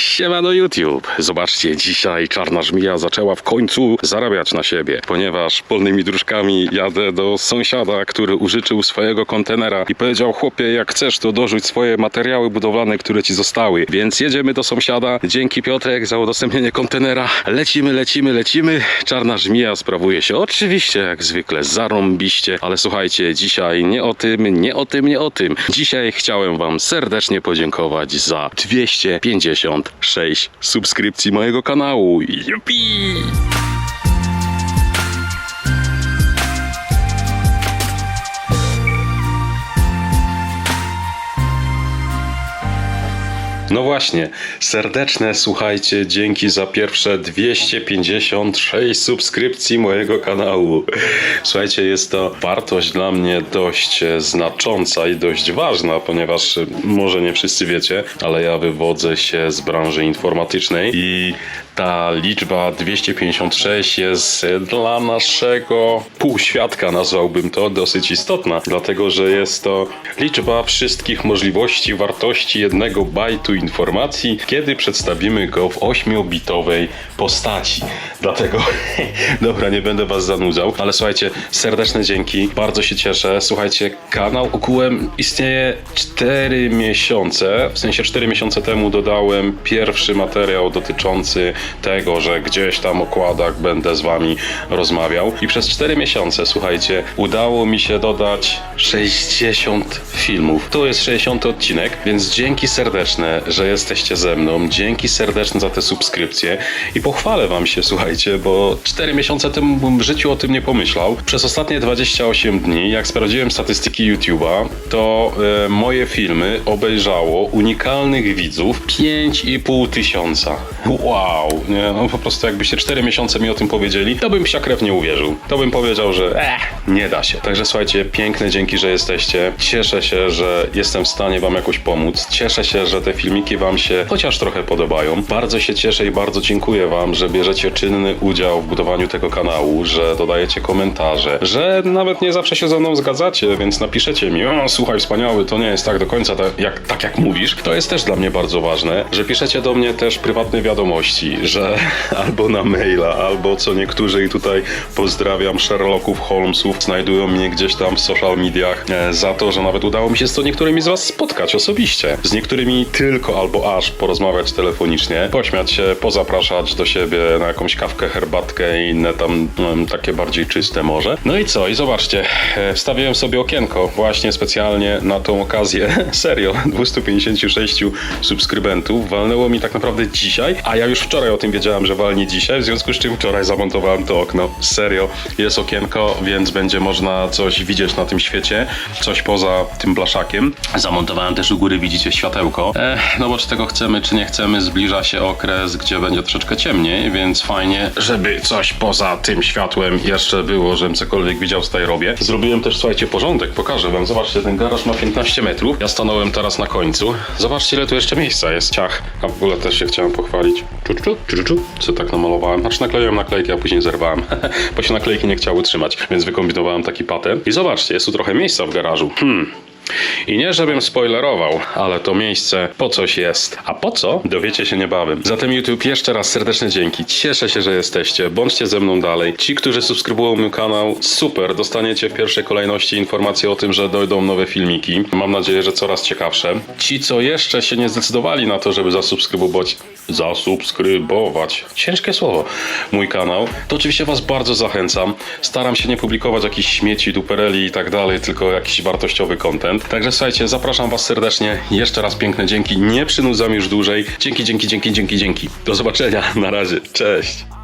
Siemano YouTube! Zobaczcie, dzisiaj czarna żmija zaczęła w końcu zarabiać na siebie, ponieważ polnymi dróżkami jadę do sąsiada, który użyczył swojego kontenera i powiedział, chłopie, jak chcesz, to dorzuć swoje materiały budowlane, które ci zostały. Więc jedziemy do sąsiada. Dzięki Piotrek za udostępnienie kontenera. Lecimy, lecimy, lecimy. Czarna żmija sprawuje się oczywiście, jak zwykle, zarąbiście, ale słuchajcie, dzisiaj nie o tym, nie o tym, nie o tym. Dzisiaj chciałem wam serdecznie podziękować za 256 subskrypcji mojego kanału. Jupi! No właśnie, serdeczne słuchajcie, dzięki za pierwsze 256 subskrypcji mojego kanału. Słuchajcie, jest to wartość dla mnie dość e, znacząca i dość ważna, ponieważ e, może nie wszyscy wiecie, ale ja wywodzę się z branży informatycznej i ta liczba 256 jest dla naszego półświadka, nazwałbym to, dosyć istotna, dlatego że jest to liczba wszystkich możliwości wartości jednego bajtu informacji, kiedy przedstawimy go w 8-bitowej postaci. Dlatego, dobra, nie będę was zanudzał, ale słuchajcie, serdeczne dzięki, bardzo się cieszę. Słuchajcie, kanał ogółem istnieje 4 miesiące, w sensie 4 miesiące temu dodałem pierwszy materiał dotyczący tego, że gdzieś tam o kładach będę z wami rozmawiał i przez 4 miesiące, słuchajcie, udało mi się dodać 60 filmów. To jest 60 odcinek, więc dzięki serdeczne, że jesteście ze mną, dzięki serdeczne za te subskrypcje i pochwalę wam się, słuchajcie, bo 4 miesiące temu bym w życiu o tym nie pomyślał. Przez ostatnie 28 dni, jak sprawdziłem statystyki YouTube'a, to e, moje filmy obejrzało unikalnych widzów 5,5 tysiąca. Wow, nie, no po prostu jakbyście 4 miesiące mi o tym powiedzieli, to bym psiakrew nie uwierzył. To bym powiedział, że eh, nie da się. Także słuchajcie, piękne dzięki, że jesteście. Cieszę się, że jestem w stanie wam jakoś pomóc. Cieszę się, że te filmiki wam się chociaż trochę podobają. Bardzo się cieszę i bardzo dziękuję wam, że bierzecie czynny udział w budowaniu tego kanału, że dodajecie komentarze, że nawet nie zawsze się ze mną zgadzacie, więc napiszecie mi, o słuchaj, wspaniały, to nie jest tak do końca tak jak, tak jak mówisz. To jest też dla mnie bardzo ważne, że piszecie do mnie też prywatne wiadomości, że albo na maila, albo co niektórzy i tutaj pozdrawiam Sherlocków, Holmesów, znajdują mnie gdzieś tam w social mediach e, za to, że nawet udało mi się z to niektórymi z was spotkać osobiście. Z niektórymi tylko albo aż porozmawiać telefonicznie, pośmiać się, pozapraszać do siebie na jakąś kawkę, herbatkę i inne tam takie bardziej czyste może. No i co? I zobaczcie, e, wstawiłem sobie okienko właśnie specjalnie na tą okazję. Serio, 256 subskrybentów walnęło mi tak naprawdę dzisiaj, a ja już wczoraj o tym wiedziałem, że walnie dzisiaj, w związku z czym wczoraj zamontowałem to okno. Serio, jest okienko, więc będzie można coś widzieć na tym świecie, coś poza tym blaszakiem. Zamontowałem też u góry, widzicie, światełko. E, no bo czy tego chcemy, czy nie chcemy, zbliża się okres, gdzie będzie troszeczkę ciemniej, więc fajnie, żeby coś poza tym światłem jeszcze było, żebym cokolwiek widział z tej robię. Zrobiłem też, słuchajcie, porządek, pokażę wam. Zobaczcie, ten garaż ma 15 metrów. Ja stanąłem teraz na końcu. Zobaczcie, ile tu jeszcze miejsca jest. Ciach. A w ogóle też się chciałem pochwalić. Czu, czu, czu, czu, czu. Co tak namalowałem? Znaczy nakleiłem naklejki, a później zerwałem. Bo się naklejki nie chciały trzymać, więc wykombinowałem taki patent. I zobaczcie, jest tu trochę miejsca w garażu. Hmm. I nie żebym spoilerował, ale to miejsce po coś jest. A po co? Dowiecie się niebawem. Zatem YouTube jeszcze raz serdeczne dzięki. Cieszę się, że jesteście. Bądźcie ze mną dalej. Ci, którzy subskrybują mój kanał, super. Dostaniecie w pierwszej kolejności informacje o tym, że dojdą nowe filmiki. Mam nadzieję, że coraz ciekawsze. Ci, co jeszcze się nie zdecydowali na to, żeby zasubskrybować zasubskrybować. Ciężkie słowo. Mój kanał. To oczywiście Was bardzo zachęcam. Staram się nie publikować jakichś śmieci, dupereli i tak dalej, tylko jakiś wartościowy content. Także słuchajcie, zapraszam Was serdecznie. Jeszcze raz piękne dzięki. Nie przynudzam już dłużej. Dzięki, dzięki, dzięki, dzięki, dzięki. Do zobaczenia. Na razie. Cześć.